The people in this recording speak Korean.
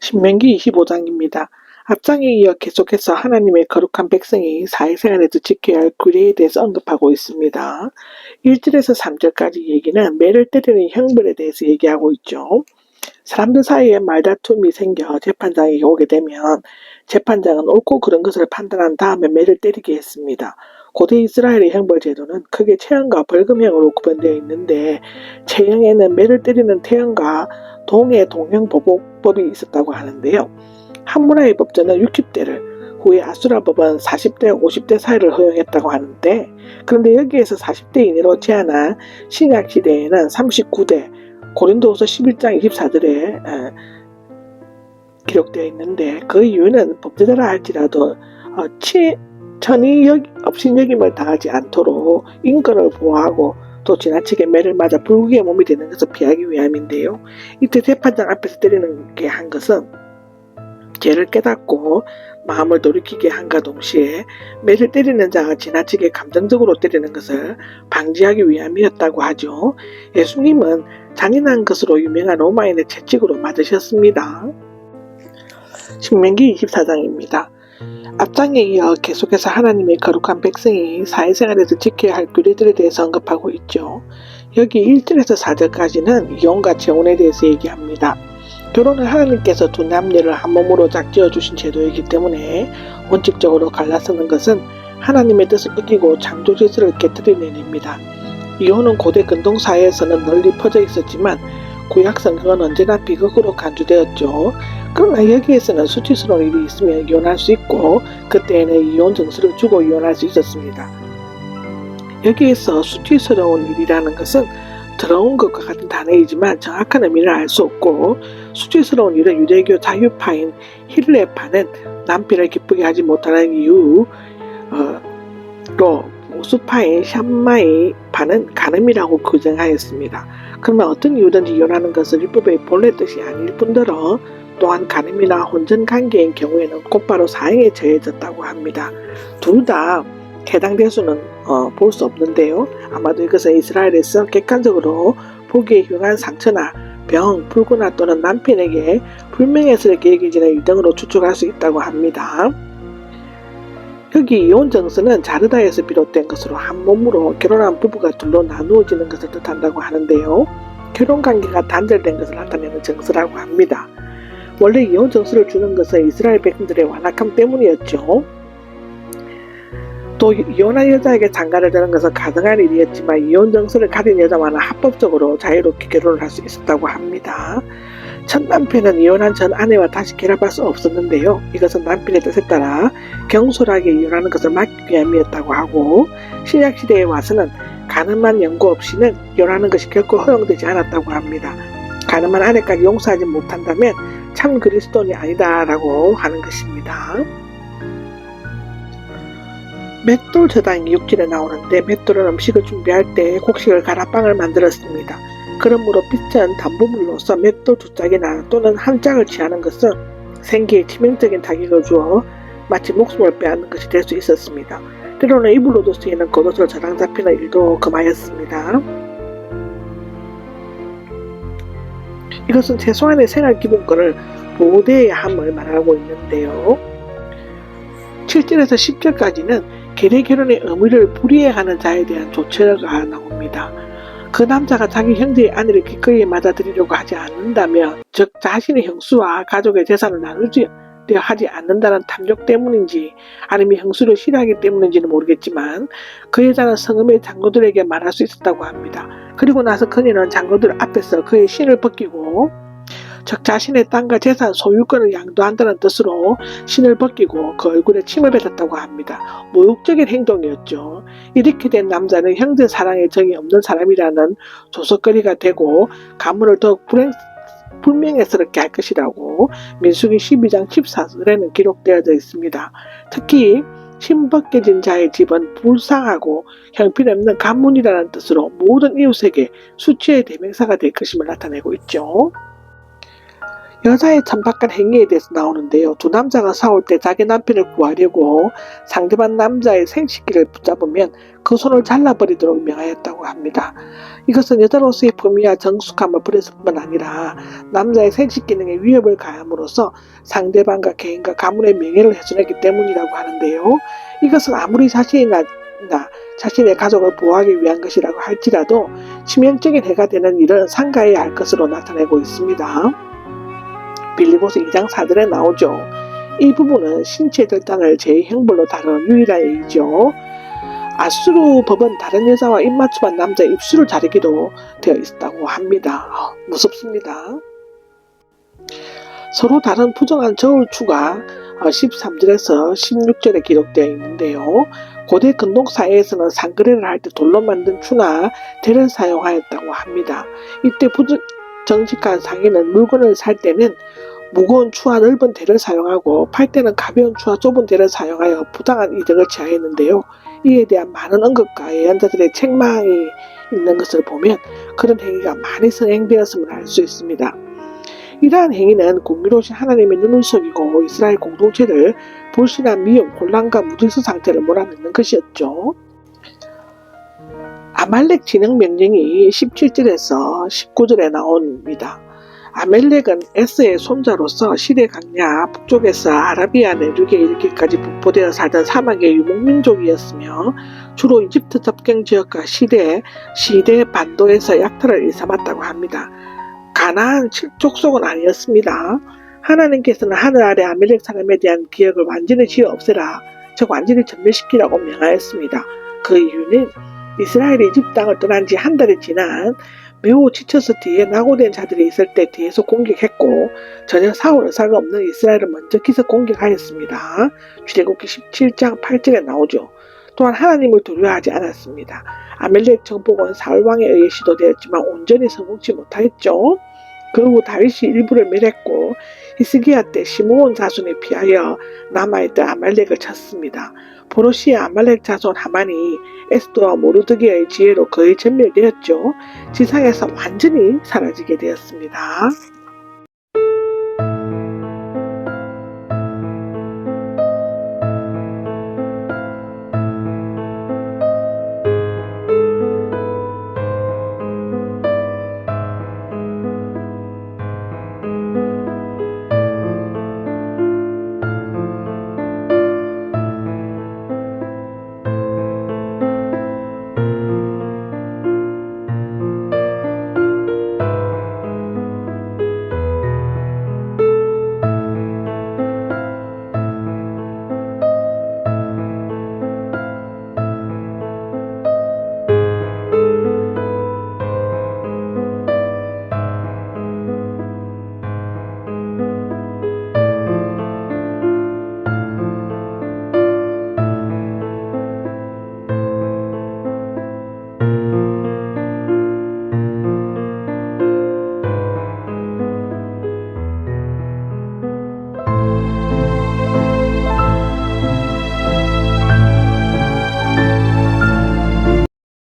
신명기 25장입니다. 앞장에 이어 계속해서 하나님의 거룩한 백성이 사회생활에서 지켜야 할 규례에 대해서 언급하고 있습니다. 1절에서 3절까지 얘기는 매를 때리는 형벌에 대해서 얘기하고 있죠. 사람들 사이에 말다툼이 생겨 재판장에 오게 되면 재판장은 옳고 그른 것을 판단한 다음에 매를 때리게 했습니다. 고대 이스라엘의 형벌 제도는 크게 체형과 벌금형으로 구분되어 있는데 체형에는 매를 때리는 태형과 동해 동형보복법이 있었다고 하는데요. 한문화의 법전은 60대를 후에 아수라 법은 40대 50대 사이를 허용했다고 하는데 그런데 여기에서 40대 이내로 제한한 신약 시대에는 39대 고린도후서 11장 24절에 어, 기록되어 있는데 그 이유는 법제자라 할지라도 어, 치, 천이 여, 업신여김을 당하지 않도록 인권을 보호하고 또 지나치게 매를 맞아 불국의 몸이 되는 것을 피하기 위함인데요. 이때 재판장 앞에서 때리는 게 한 것은 죄를 깨닫고 마음을 돌이키게 한가 동시에 매를 때리는 자가 지나치게 감정적으로 때리는 것을 방지하기 위함이었다고 하죠. 예수님은 잔인한 것으로 유명한 로마인의 채찍으로 맞으셨습니다. 신명기 24장입니다. 앞장에 이어 계속해서 하나님의 거룩한 백성이 사회생활에서 지켜야 할 규례들에 대해서 언급하고 있죠. 여기 1절에서 4절까지는 이혼과 재혼에 대해서 얘기합니다. 결혼은 하나님께서 두 남녀를 한 몸으로 짝지어 주신 제도이기 때문에 원칙적으로 갈라서는 것은 하나님의 뜻을 어기고 창조 질서를 깨뜨리는 일입니다. 이혼은 고대 근동 사회에서는 널리 퍼져 있었지만 구약 성경은 언제나 비극으로 간주되었죠. 그러나 여기에서는 수치스러운 일이 있으면 이혼할 수 있고 그때에는 이혼 증서를 주고 이혼할 수 있었습니다. 여기에서 수치스러운 일이라는 것은 더러운 것과 같은 단어이지만 정확한 의미를 알 수 없고 수치스러운 일은 유대교 자유파인 힐레파는 남편을 기쁘게 하지 못하는 이유로 우수파인 샴마이 파는 간음이라고 규정하였습니다. 그러면 어떤 이유든지 이혼하는 것은 율법의 본래 뜻이 아닐 뿐더러 또한 간음이나 혼전 관계인 경우에는 곧바로 사형에 처해졌다고 합니다. 둘 다 해당 대수는 어, 볼 수 없는데요. 아마도 이것은 이스라엘에서 객관적으로 보기에 흉한 상처나 병, 불구나 또는 남편에게 불명예스럽게 여겨지는 일 등으로 추측할 수 있다고 합니다. 여기 이혼 정서는 자르다에서 비롯된 것으로 한 몸으로 결혼한 부부가 둘로 나누어지는 것을 뜻한다고 하는데요. 결혼 관계가 단절된 것을 나타내는 정서라고 합니다. 원래 이혼 정서를 주는 것은 이스라엘 백성들의 완악함 때문이었죠. 또 이혼한 여자에게 장가를 드는 것은 가능한 일이었지만 이혼 정서를 가진 여자와는 합법적으로 자유롭게 결혼을 할 수 있었다고 합니다. 첫 남편은 이혼한 전 아내와 다시 결합할 수 없었는데요. 이것은 남편의 뜻에 따라 경솔하게 이혼하는 것을 막기 위함이었다고 하고 신약 시대에 와서는 가늠한 연고 없이는 이혼하는 것이 결코 허용되지 않았다고 합니다. 가늠한 아내까지 용서하지 못한다면 참 그리스도인이 아니다라고 하는 것입니다. 맷돌 저당이 육질에 나오는데 맷돌은 음식을 준비할 때 곡식을 갈아 빵을 만들었습니다. 그러므로 빛은 담보물로서 맷돌 두 짝이나 또는 한 짝을 취하는 것은 생기에 치명적인 타격을 주어 마치 목숨을 빼앗는 것이 될 수 있었습니다. 때로는 이불로도 쓰이는 겉옷을 저당 잡히는 일도 금하였습니다. 이것은 최소한의 생활 기본권을 보호되어야 함을 말하고 있는데요. 7절에서 10절까지는 계례 결혼의 의무를 불이해하는 자에 대한 조처가 나옵니다. 그 남자가 자기 형제의 아내를 기꺼이 맞아들이려고 하지 않는다면, 즉 자신의 형수와 가족의 재산을 나누지 하지 않는다는 탐욕 때문인지 아니면 형수를 싫어하기 때문인지는 모르겠지만 그 여자는 성읍의 장로들에게 말할 수 있었다고 합니다. 그리고 나서 그녀는 장로들 앞에서 그의 신을 벗기고 즉 자신의 땅과 재산 소유권을 양도한다는 뜻으로 신을 벗기고 그 얼굴에 침을 뱉었다고 합니다. 모욕적인 행동이었죠. 이렇게 된 남자는 형제 사랑에 정이 없는 사람이라는 조석거리가 되고 가문을 더욱 불행, 불명예스럽게 할 것이라고 민수기 12장 14절에는 기록되어져 있습니다. 특히 신벗겨진 자의 집은 불쌍하고 형편없는 가문이라는 뜻으로 모든 이웃에게 수치의 대명사가 될 것임을 나타내고 있죠. 여자의 천박한 행위에 대해서 나오는데요. 두 남자가 싸울 때 자기 남편을 구하려고 상대방 남자의 생식기를 붙잡으면 그 손을 잘라버리도록 명하였다고 합니다. 이것은 여자로서의 품위와 정숙함을 버렸을 뿐만 아니라 남자의 생식 기능에 위협을 가함으로써 상대방과 개인과 가문의 명예를 훼손했기 때문이라고 하는데요. 이것은 아무리 자신이나 나 자신의 가족을 보호하기 위한 것이라고 할지라도 치명적인 해가 되는 일은 상가해야 할 것으로 나타내고 있습니다. 빌리보스 2장 4절에 나오죠. 이 부분은 신체 절단을 제2형벌로 다룬 유일한 예이죠. 아수르 법은 다른 여자와 입맞춤한 남자의 입술을 자르기로 되어 있었다고 합니다. 아, 무섭습니다. 서로 다른 부정한 저울추가 13절에서 16절에 기록되어 있는데요. 고대 근동 사회에서는 상거래를 할 때 돌로 만든 추나 대를 사용하였다고 합니다. 이때 부정, 정직한 상인은 물건을 살 때는 무거운 추와 넓은 대를 사용하고 팔 때는 가벼운 추와 좁은 대를 사용하여 부당한 이득을 취하였는데요. 이에 대한 많은 언급과 예언자들의 책망이 있는 것을 보면 그런 행위가 많이 성행되었음을 알 수 있습니다. 이러한 행위는 공의로우신 하나님의 눈을 속이고 이스라엘 공동체를 불신한 미움, 혼란과 무질서 상태를 몰아넣는 것이었죠. 아말렉 진영 명령이 17절에서 19절에 나옵니다. 아멜렉은 에스의 손자로서 시대 강야 북쪽에서 아라비아 내륙에 이르기까지 분포되어 살던 사막의 유목민족이었으며 주로 이집트 접경 지역과 시대, 시대 반도에서 약탈을 일삼았다고 합니다. 가나안 족속은 아니었습니다. 하나님께서는 하늘 아래 아멜렉 사람에 대한 기억을 완전히 지어 없애라, 즉 완전히 전멸시키라고 명하였습니다. 그 이유는 이스라엘이 이집트 땅을 떠난 지 한 달이 지난 매우 지쳐서 뒤에 낙오된 자들이 있을 때 뒤에서 공격했고 전혀 사울 의사가 없는 이스라엘을 먼저 기습 공격하였습니다. 출애굽기 17장 8절에 나오죠. 또한 하나님을 두려워하지 않았습니다. 아멜렉 정복은 사울 왕에 의해 시도되었지만 온전히 성공치 못하였죠. 그후 다윗이 일부를 멸했고 히스기야 때 시므온 자손에 피하여 남아있던 아말렉을 쳤습니다. 보로시의 아말렉 자손 하만이 에스도와 모르드기의 지혜로 거의 전멸되었죠. 지상에서 완전히 사라지게 되었습니다.